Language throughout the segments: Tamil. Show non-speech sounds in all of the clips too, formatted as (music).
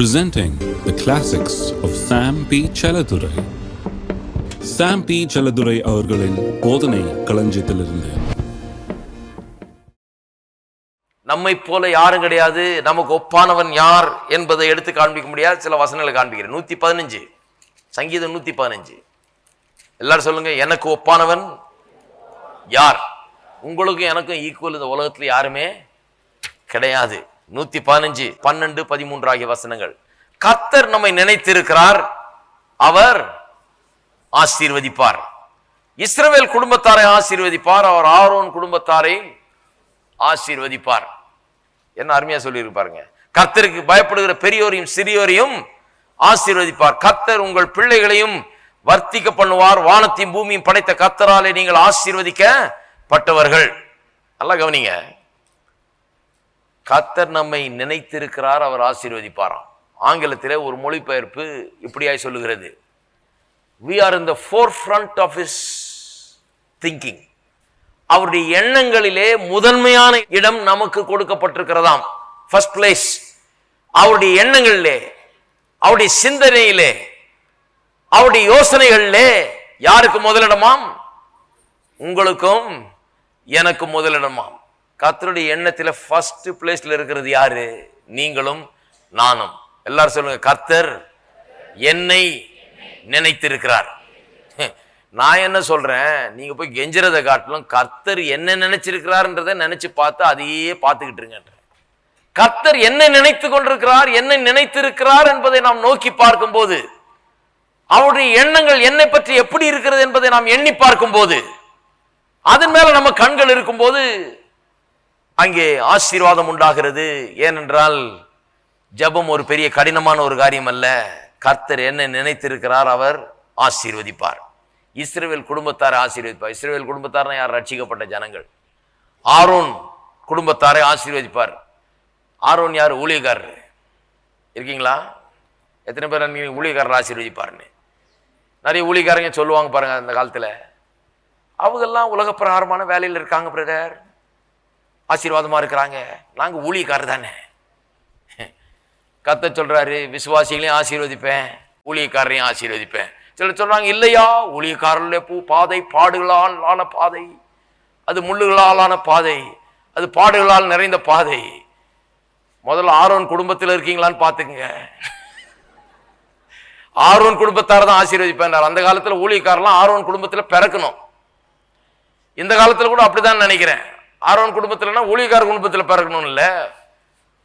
presenting the classics of Sam P. Chaladurai. Sam P Chelladurai அவர்களின் போதனை களஞ்சியத்திலிருந்து. நம்மை போல யாரும் கிடையாது. நமக்கு ஒப்பானவன் யார் என்பதை எடுத்து காண்பிக்க முடியாது சில வசனங்களை காண்பிக்கிறேன். நூத்தி பதினஞ்சு. சங்கீதம் நூத்தி பதினஞ்சு. எல்லாரும் சொல்லுங்க எனக்கு ஒப்பானவன் யார்? உங்களுக்கும் எனக்கும் ஈக்குவல் இந்த உலகத்தில் யாருமே கிடையாது. நூத்தி பதினஞ்சு பன்னெண்டு பதிமூன்று ஆகிய வசனங்கள். கத்தர் நம்மை நினைத்திருக்கிறார் அவர் ஆசீர்வதிப்பார். இஸ்ரவேல் குடும்பத்தாரை ஆசீர்வதிப்பார் அவர் ஆரோன் குடும்பத்தாரை ஆசீர்வதிப்பார். என்ன அருமையா சொல்லியிருப்பாருங்க கர்த்தருக்கு பயப்படுகிற பெரியோரையும் சிறியோரையும் ஆசீர்வதிப்பார். கர்த்தர் உங்கள் பிள்ளைகளையும் வர்த்திக்க பண்ணுவார். வானத்தையும் பூமியும் படைத்த கர்த்தராலே நீங்கள் ஆசீர்வதிக்கப்பட்டவர்கள். நல்லா கவனிங்க. கத்தர் நம்மை நினைத்திருக்கிறார் அவர் ஆசீர்வதிப்பாராம். ஆங்கிலத்தில் ஒரு மொழிபெயர்ப்பு இப்படியாய் சொல்லுகிறது. We are in the forefront of his thinking அவருடைய எண்ணங்களிலே முதன்மையான இடம் நமக்கு கொடுக்கப்பட்டிருக்கிறதாம். ஃபர்ஸ்ட் பிளேஸ் அவருடைய எண்ணங்களிலே அவருடைய சிந்தனையிலே அவருடைய யோசனைகளிலே யாருக்கு முதலிடமாம்? உங்களுக்கும் எனக்கு முதலிடமாம். கத்தருடைய எண்ணத்தில் ஃபர்ஸ்ட் பிளேஸில் இருக்கிறது யாரு? நீங்களும் நானும். எல்லாரும் சொல்லுங்க கர்த்தர் என்னை நினைத்திருக்கிறார். நான் என்ன சொல்றேன்? நீங்க போய் கெஞ்சுறதை காட்டிலும் கர்த்தர் என்ன நினைச்சிருக்கிறார்ன்றதை நினைச்சு பார்த்து அதையே பார்த்துக்கிட்டு இருங்கன்ற கர்த்தர் என்ன நினைத்து கொண்டிருக்கிறார் என்ன நினைத்திருக்கிறார் என்பதை நாம் நோக்கி பார்க்கும்போது அவருடைய எண்ணங்கள் என்னை பற்றி எப்படி இருக்கிறது என்பதை நாம் எண்ணி பார்க்கும்போது அதன் மேல நம்ம கண்கள் இருக்கும்போது அங்கே ஆசீர்வாதம் உண்டாகிறது. ஏனென்றால் ஜெபம் ஒரு பெரிய கடினமான ஒரு காரியம் அல்ல. கர்த்தர் என்ன நினைத்திருக்கிறார் அவர் ஆசீர்வதிப்பார். இஸ்ரேல் குடும்பத்தாரை ஆசீர்வதிப்பார். இஸ்ரேல் குடும்பத்தார்னா யார்? ரட்சிக்கப்பட்ட ஜனங்கள். ஆரோன் குடும்பத்தாரை ஆசீர்வதிப்பார். ஆரோன் யார்? ஊழியக்காரர். இருக்கீங்களா? எத்தனை பேர் நீங்க ஊழியக்காரர் ஆசீர்வதிப்பார்னு. நிறைய ஊழியக்காரங்க சொல்லுவாங்க பாருங்கள் அந்த காலத்தில். அவங்கெல்லாம் உலக பிரகாரமான வேலையில் இருக்காங்க பிரதர். ஆசீர்வாதமாக இருக்கிறாங்க. நாங்கள் ஊழியக்காரர் தானே கத்த சொல்கிறாரு விசுவாசிகளையும் ஆசீர்வதிப்பேன் ஊழியக்காரரையும் ஆசீர்வதிப்பேன். சிலர் சொல்கிறாங்க இல்லையா ஊழியக்காரர்களே பூ பாதை பாடுகளால் ஆன பாதை. அது முள்ளுகளால் ஆன பாதை. அது பாடுகளால் நிறைந்த பாதை. முதல்ல ஆரோன் குடும்பத்தில் இருக்கீங்களான்னு பார்த்துக்குங்க. ஆரோன் குடும்பத்தார் தான் ஆசீர்வதிப்பேன் அந்த காலத்தில் ஊழியக்காரெல்லாம் ஆரோன் குடும்பத்தில் பிறக்கணும். இந்த காலத்தில் கூட அப்படிதான் நினைக்கிறேன். ஆரோன் குடும்பத்தில்னா ஊழியக்கார குடும்பத்தில் பிறக்கணும் இல்லை.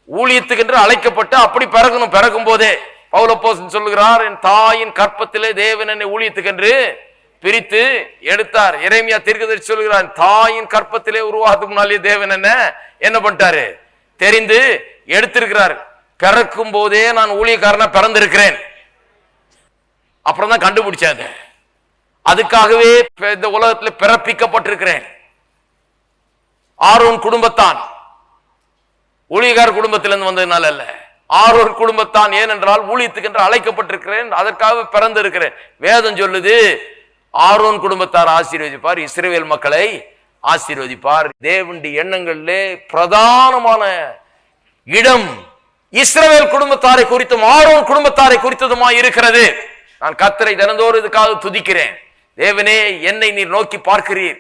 ஊழியத்துக்கென்று அழைக்கப்பட்டு அப்படி பிறக்கணும் பிறக்கும் போதே பௌலப்போசன் சொல்லுகிறார் என் தாயின் கற்பத்திலே தேவன் என்னை ஊழியத்துக்கென்று பிரித்து எடுத்தார். இறைமையா தீர்க்கதரிசி சொல்கிறார் தாயின் கற்பத்திலே உருவாகிறதுக்கு முன்னாலே தேவன் என்ன என்ன பண்ணிட்டாரு? தெரிந்து எடுத்திருக்கிறார். பிறக்கும் போதே நான் ஊழியக்காரனா பிறந்திருக்கிறேன். அப்புறம் தான் கண்டுபிடிச்சாங்க அதுக்காகவே இந்த உலகத்தில் பிறப்பிக்கப்பட்டிருக்கிறேன். ஆரோன் குடும்பத்தான். ஊழியக்கார குடும்பத்திலிருந்து வந்ததுனால அல்ல. ஆரோன் குடும்பத்தான் ஏனென்றால் ஊழியத்துக்கு என்று அழைக்கப்பட்டிருக்கிறேன் அதற்காக பிறந்திருக்கிறேன். வேதம் சொல்லுது ஆரோன் குடும்பத்தார் ஆசீர்வதிப்பார் இஸ்ரேல் மக்களை ஆசீர்வதிப்பார். தேவண்டி எண்ணங்களிலே பிரதானமான இடம் இஸ்ரவேல் குடும்பத்தாரை குறித்தும் ஆரோன் குடும்பத்தாரை குறித்ததுமா இருக்கிறது. நான் கத்தரை தினந்தோறும் இதுக்காக துதிக்கிறேன். தேவனே என்னை நீர் நோக்கி பார்க்கிறீர்.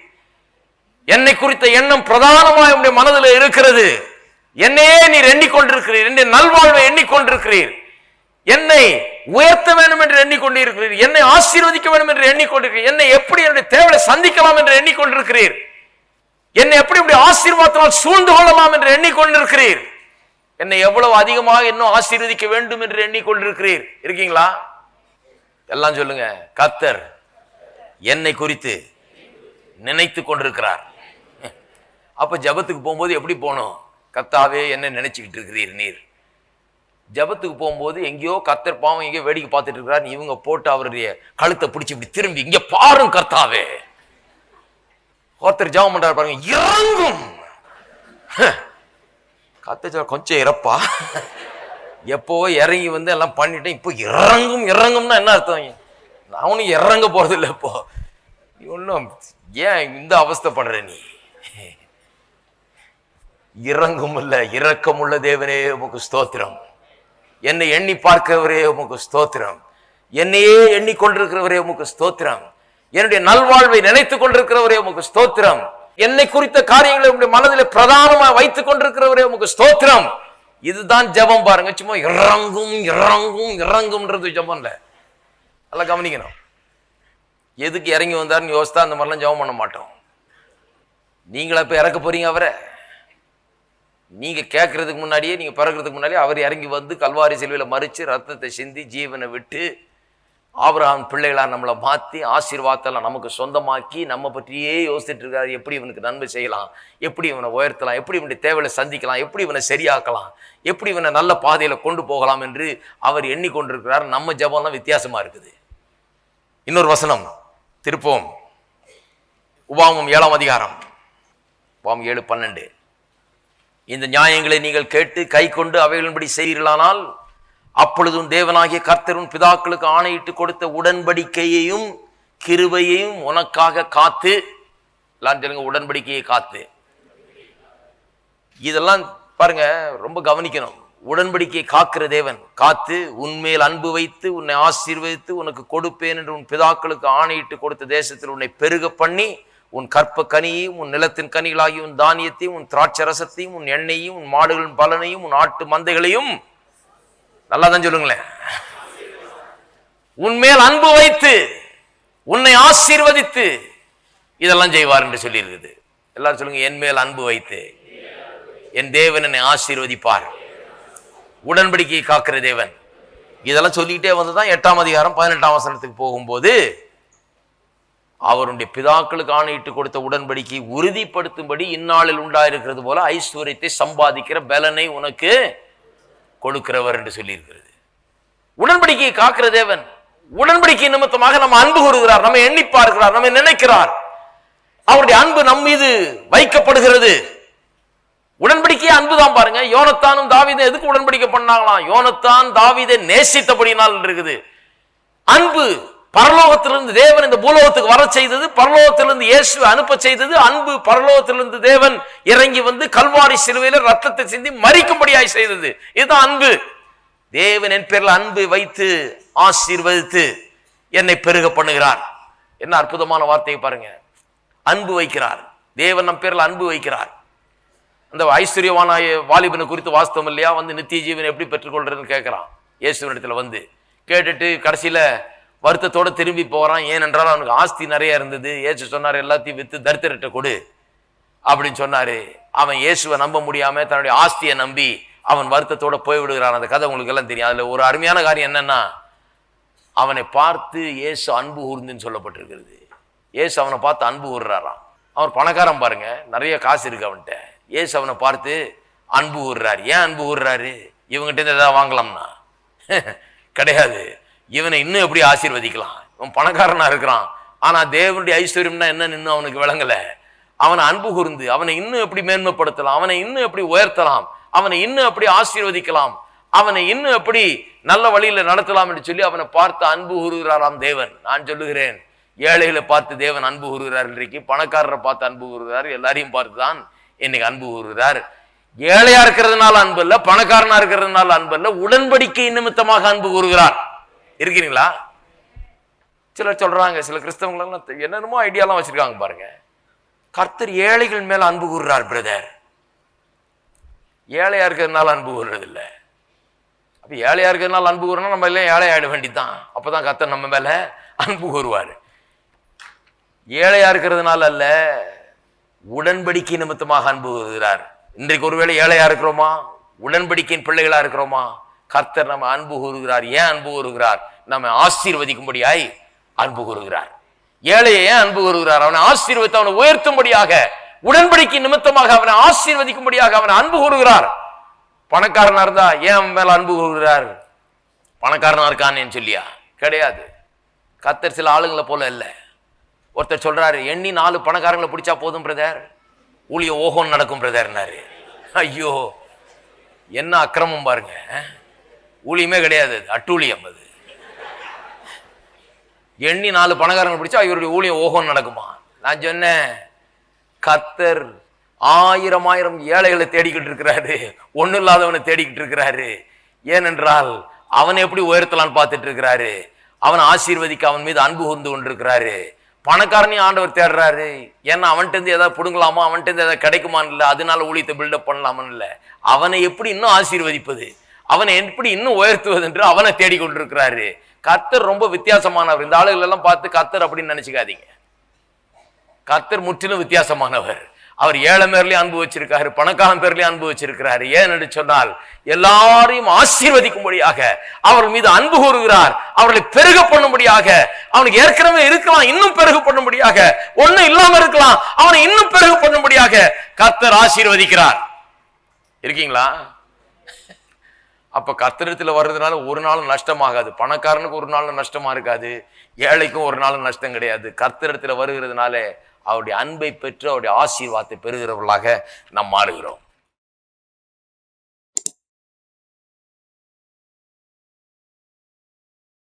என்னை குறித்த எண்ணம் பிரதானமாக உடைய மனதில் இருக்கிறது. என்னையே நீர் எண்ணிக்கொண்டிருக்கிறீர். என்னை நல்வாழ்வை எண்ணிக்கொண்டிருக்கிறீர். என்னை உயர்த்த வேண்டும் என்று எண்ணிக்கொண்டிருக்கிறீர். என்னை ஆசீர்வதிக்க வேண்டும் என்று எண்ணிக்கொண்டிருக்கிறீர். என்னை எப்படி என்னுடைய தேவையை சந்திக்கலாம் என்று எண்ணிக்கொண்டிருக்கிறீர். என்னை எப்படி இப்படி ஆசீர்வாதத்தினால் சூழ்ந்து கொள்ளலாம் என்று எண்ணிக்கொண்டிருக்கிறீர். என்னை எவ்வளவு அதிகமாக இன்னும் ஆசீர்வதிக்க வேண்டும் என்று எண்ணிக்கொண்டிருக்கிறீர். இருக்கீங்களா? எல்லாம் சொல்லுங்க. கத்தர் என்னை குறித்து நினைத்து கொண்டிருக்கிறார். அப்போ ஜபத்துக்கு போகும்போது எப்படி போகணும் கத்தாவே என்ன நினச்சிக்கிட்டு இருக்கிறீர் நீர். ஜபத்துக்கு போகும்போது எங்கேயோ கத்தர் பாவம் எங்கேயோ வேடிக்கை பார்த்துட்டு இருக்கிறார். இவங்க போட்டு அவருடைய கழுத்தை பிடிச்சி இப்படி திரும்பி இங்கே பாரும் கர்த்தாவே. ஒருத்தர் ஜபம் பண்ணுறாரு பாருங்க இறங்கும். கத்த கொஞ்சம் இறப்பா. எப்போ இறங்கி வந்து எல்லாம் பண்ணிட்டேன் இப்போ இறங்கும் இறங்கும்னா என்ன அர்த்தம்? அவனும் இறங்க போகிறது இல்லை இப்போ. நீ ஒன்றும் ஏன் இந்த அவஸ்தை பண்ணுற நீ? இறங்கும் இல்ல இரக்கமுள்ள தேவனே உமக்கு ஸ்தோத்திரம். என்னை எண்ணி பார்க்கிறவரே உமக்கு ஸ்தோத்திரம். என்னையே எண்ணிக்கொண்டிருக்கிறவரே உமக்கு ஸ்தோத்திரம். என்னுடைய நல்வாழ்வை நினைத்துக் கொண்டிருக்கிறவரே உமக்கு ஸ்தோத்திரம். என்னை குறித்த காரியங்களை உங்களுடைய மனதில் பிரதானமா வைத்துக் கொண்டிருக்கிறவரே உமக்கு ஸ்தோத்திரம். இதுதான் ஜெபம் பாருங்க சும்மா இறங்கும் இறங்கும் இறங்கும்ன்றது ஜெபம் இல்ல. நல்லா கவனிக்கணும். எதுக்கு இறங்கி வந்தாருன்னு யோசித்தா அந்த மாதிரிலாம் ஜெபம் பண்ண மாட்டோம். நீங்களா இப்போ இறக்க போறீங்க அவரை? நீங்கள் கேட்கறதுக்கு முன்னாடியே நீங்கள் பிறக்கிறதுக்கு முன்னாடியே அவர் இறங்கி வந்து கல்வாரி செல்வியில் மறிச்சு ரத்தத்தை சிந்தி ஜீவனை விட்டு ஆபிரகாம் பிள்ளைகளாக நம்மளை மாற்றி ஆசீர்வாதத்தெல்லாம் நமக்கு சொந்தமாக்கி நம்ம பற்றியே யோசிச்சுட்டு இருக்காரு. எப்படி இவனுக்கு நன்மை செய்யலாம்? எப்படி இவனை உயர்த்தலாம்? எப்படி இவனுடைய தேவையை சந்திக்கலாம்? எப்படி இவனை சரியாக்கலாம்? எப்படி இவனை நல்ல பாதையில் கொண்டு போகலாம் என்று அவர் எண்ணிக்கொண்டிருக்கிறார். நம்ம ஜபம்லாம் வித்தியாசமாக இருக்குது. இன்னொரு வசனம். திருப்போம். உபாமம் ஏழாம் அதிகாரம். உபாமம் ஏழு பன்னெண்டு. இந்த நியாயங்களை நீங்கள் கேட்டு கை கொண்டு அவைகளின்படி செய்கிறீர்களானால் அப்பொழுதும் தேவனாகிய கர்த்தரும் பிதாக்களுக்கு ஆணையிட்டு கொடுத்த உடன்படிக்கையையும் கிருபையையும் உனக்காக காத்து எல்லாம் சொல்லுங்க உடன்படிக்கையை காத்து. இதெல்லாம் பாருங்க ரொம்ப கவனிக்கணும். உடன்படிக்கையை காக்கிற தேவன் காத்து உன்மேல் அன்பு வைத்து உன்னை ஆசீர்வதித்து உனக்கு கொடுப்பேன் என்று உன் பிதாக்களுக்கு ஆணையிட்டு கொடுத்த தேசத்தில் உன்னை பெருக பண்ணி உன் கற்ப கனியையும் உன் நிலத்தின் கனிகளாகிய உன் தானியத்தையும் உன் திராட்சரசத்தையும் உன் எண்ணெயையும் உன் மாடுகளின் பலனையும் உன் ஆட்டு மந்தைகளையும் நல்லா தான் சொல்லுங்களேன் உன்மேல் அன்பு வைத்து உன்னை ஆசீர்வதித்து இதெல்லாம் செய்வார் என்று சொல்லியிருக்குது. எல்லாரும் சொல்லுங்க என் மேல் அன்பு வைத்து என் தேவன் என்னை ஆசீர்வதிப்பார். உடன்படிக்கையை காக்கிற தேவன். இதெல்லாம் சொல்லிக்கிட்டே வந்து தான் எட்டாம் அதிகாரம் பதினெட்டாம் வசனத்துக்கு போகும்போது அவருடைய பிதாக்களுக்கு ஆணையிட்டு கொடுத்த உடன்படிக்கை உறுதிப்படுத்தும்படி இந்நாளில் உண்டாயிருக்கிறது போல ஐஸ்வர்யத்தை சம்பாதிக்கிற பலனை உனக்கு கொடுக்கிறவர் என்று சொல்லியிருக்கிறது. உடன்படிக்கையை காக்கிற தேவன் உடன்படிக்கை நிமித்தமாக நம்ம அன்பு கூறுகிறார் நம்ம எண்ணி பார்க்கிறார் நம்ம நினைக்கிறார். அவருடைய அன்பு நம் மீது வைக்கப்படுகிறது. உடன்படிக்கையே அன்புதான் பாருங்க. யோனத்தானும் தாவிதை எதுக்கு உடன்படிக்கை பண்ணாங்களாம்? யோனத்தான் தாவிதை நேசித்தபடினால் இருக்குது அன்பு பரலோகத்திலிருந்து தேவன் இந்த பூலோகத்துக்கு வர செய்தது பரலோகத்திலிருந்து இயேசு அனுப்ப செய்தது அன்பு பரலோகத்திலிருந்து தேவன் இறங்கி வந்து கல்வாரி சிலுவையில ரத்தத்தை சிந்தி மறிக்கும்படியாய் செய்தது. இதுதான் அன்பு. தேவன் என் பேரில் அன்பு வைத்து ஆசீர்வதித்து என்னை பெருக பண்ணுகிறார். என்ன அற்புதமான வார்த்தையை பாருங்க. அன்பு வைக்கிறார். தேவன் நம் பேரில் அன்பு வைக்கிறார். அந்த ஐஸ்வர்யவான வாலிபனை குறித்து வாஸ்தவம் இல்லையா? வந்து நித்திய ஜீவன் எப்படி பெற்றுக்கொள்றதுன்னு கேட்கிறான். இயேசுவனிடத்துல வந்து கேட்டுட்டு கடைசியில் வருத்தத்தோட திரும்பி போகிறான் ஏனென்றால் அவனுக்கு ஆஸ்தி நிறைய இருந்தது. இயேசு சொன்னார் எல்லாத்தையும் விற்று தரித்திரட்ட கொடு. அப்படின்னு சொன்னார். அவன் இயேசுவை நம்ப முடியாமல் தன்னுடைய ஆஸ்தியை நம்பி அவன் வருத்தத்தோட போய் விடுகிறான் அந்த கதை உங்களுக்கு எல்லாம் தெரியும். அதில் ஒரு அருமையான காரியம் என்னென்னா அவனை பார்த்து இயேசு அன்பு கூர்ந்துன்னு சொல்லப்பட்டிருக்கிறது. இயேசு அவனை பார்த்து அன்பு கூறுறாராம் அவன் பணக்காரன் பாருங்க நிறைய காசு இருக்கு அவன்கிட்ட. இயேசு அவனை பார்த்து அன்பு கூறுறாரு ஏன் அன்பு கூறுறாரு இவங்ககிட்ட இருந்து எதாவது வாங்கலாம்னா? (laughs) கிடையாது. இவனை இன்னும் எப்படி ஆசீர்வதிக்கலாம்? இவன் பணக்காரனா இருக்கிறான். ஆனா தேவனுடைய ஐஸ்வர்யம்னா என்னன்னு இன்னும் அவனுக்கு விளங்கல. அவனை அன்பு கூர்ந்து அவனை இன்னும் எப்படி மேன்மைப்படுத்தலாம்? அவனை இன்னும் எப்படி உயர்த்தலாம்? அவனை இன்னும் எப்படி ஆசீர்வதிக்கலாம்? அவனை இன்னும் எப்படி நல்ல வழியில நடத்தலாம் என்று சொல்லி அவனை பார்த்து அன்பு கூறுகிறாராம் தேவன். நான் சொல்லுகிறேன் ஏழைகளை பார்த்து தேவன் அன்பு கூறுகிறார் இன்றைக்கு. பணக்காரரை பார்த்து அன்பு கூறுகிறார். எல்லாரையும் பார்த்து தான் இன்னைக்கு அன்பு கூறுகிறார். ஏழையா இருக்கிறதுனால அன்பு இல்ல பணக்காரனா இருக்கிறதுனால அன்பு இல்ல உடன்படிக்கை நிமித்தமாக அன்பு கூறுகிறார். இருக்கிறீங்களா? சிலர் சொல்றாங்க சில கிறிஸ்தவங்களெல்லாம் என்னென்னமோ ஐடியாலாம் வச்சிருக்காங்க பாருங்க. கர்த்தர் ஏழைகள் மேல அன்பு கூறுறார் பிரதர் ஏழையா இருக்கிறதுனால அன்பு கூறுறது இல்லை அப்போ ஏழையா இருக்கிறதுனால அன்பு கூறணும் நம்ம எல்லாம் ஏழை ஆயிட வேண்டியதுதான். அப்போதான் கர்த்தர் நம்ம மேல அன்பு கூறுவார். ஏழையா இருக்கிறதுனால அல்ல உடன்படிக்கை நிமித்தமாக அன்பு கூறுகிறார். இன்றைக்கு ஒருவேளை ஏழையா இருக்கிறோமா? உடன்படிக்கையின் பிள்ளைகளா இருக்கிறோமா? கர்த்தர் நம்ம அன்பு கூறுகிறார். ஏன் அன்பு கூறுகிறார்? நம்ம ஆசீர்வதிக்கும்படியாய் அன்பு கூறுகிறார். ஏழையை ஏன் அன்பு கூறுகிறார்? அவனை ஆசீர்வதித்து அவனை உயர்த்தும்படியாக உடன்படிக்கை நிமித்தமாக அவனை ஆசீர்வதிக்கும்படியாக அவனை அன்பு கூறுகிறார். பணக்காரனா இருந்தா ஏன் அவன் மேல அன்பு கூறுகிறார்? பணக்காரனா இருக்கான்னு சொல்லியா? கிடையாது. கத்தர் சில ஆளுங்களை போல இல்லை. ஒருத்தர் சொல்றாரு எண்ணி நாலு பணக்காரங்களை பிடிச்சா போதும் பிரதர். ஊழிய ஓஹோன்னு நடக்கும் பிரதர்னாரு. ஐயோ என்ன அக்கிரமம் பாருங்க ஊழியமே கிடையாது அது அட்டூழியம் அது. எண்ணி நாலு பணக்காரங்க பிடிச்சா இவருடைய ஊழியம் ஓஹோன்னு நடக்குமா? நான் சொன்னேன் கத்தர் ஆயிரம் ஆயிரம் ஏழைகளை தேடிக்கிட்டு இருக்கிறாரு. ஒன்றும் இல்லாதவனை தேடிக்கிட்டு இருக்கிறாரு. ஏனென்றால் அவனை எப்படி உயர்த்தலான்னு பார்த்துட்டு இருக்கிறாரு. அவனை ஆசீர்வதிக்க அவன் மீது அன்பு கூர்ந்து கொண்டிருக்கிறாரு. பணக்காரனையும் ஆண்டவர் தேடுறாரு. ஏன்னா அவன்கிட்ட இருந்து ஏதாவது பிடுங்கலாமா? அவன்கிட்ட இருந்து ஏதாவது கிடைக்குமான்னு இல்லை. அதனால ஊழியத்தை பில்டப் பண்ணலாமான்னு இல்லை. அவனை எப்படி இன்னும் ஆசீர்வதிப்பது? அவனை எப்படி இன்னும் உயர்த்துவது என்று அவனை தேடிக்கொண்டிருக்கிறாரு. கர்த்தர் ரொம்ப வித்தியாசமானவர். இந்த ஆளுகள் எல்லாம் பார்த்து கர்த்தர் அப்படின்னு நினைச்சுக்காதீங்க. கர்த்தர் முற்றிலும் வித்தியாசமானவர். அவர் ஏழை பேர்லயும் அன்பு வச்சிருக்காரு பணக்காரன் பேர்லயும் அன்பு வச்சிருக்கிறாரு. ஏன் என்று சொன்னால் எல்லாரையும் ஆசீர்வதிக்கும்படியாக அவர் மீது அன்பு கூறுகிறார். அவர்களை பெருக பண்ணும்படியாக அவனுக்கு ஏற்கனவே இருக்கலாம் இன்னும் பெருக பண்ணும்படியாக. ஒண்ணும் இல்லாம இருக்கலாம் அவனை இன்னும் பெருக பண்ணும்படியாக கர்த்தர் ஆசீர்வதிக்கிறார். இருக்கீங்களா? அப்போ கத்திரத்தில் வர்றதுனால ஒரு நாளும் நஷ்டமாகாது. பணக்காரனுக்கு ஒரு நாளும் நஷ்டமாக இருக்காது. ஏழைக்கும் ஒரு நாளும் நஷ்டம் கிடையாது. கர்த்தரிடத்துல வருகிறதுனால அவருடைய அன்பை பெற்று அவருடைய ஆசீர்வாதத்தை பெறுகிறவர்களாக நாம் மாறுகிறோம்.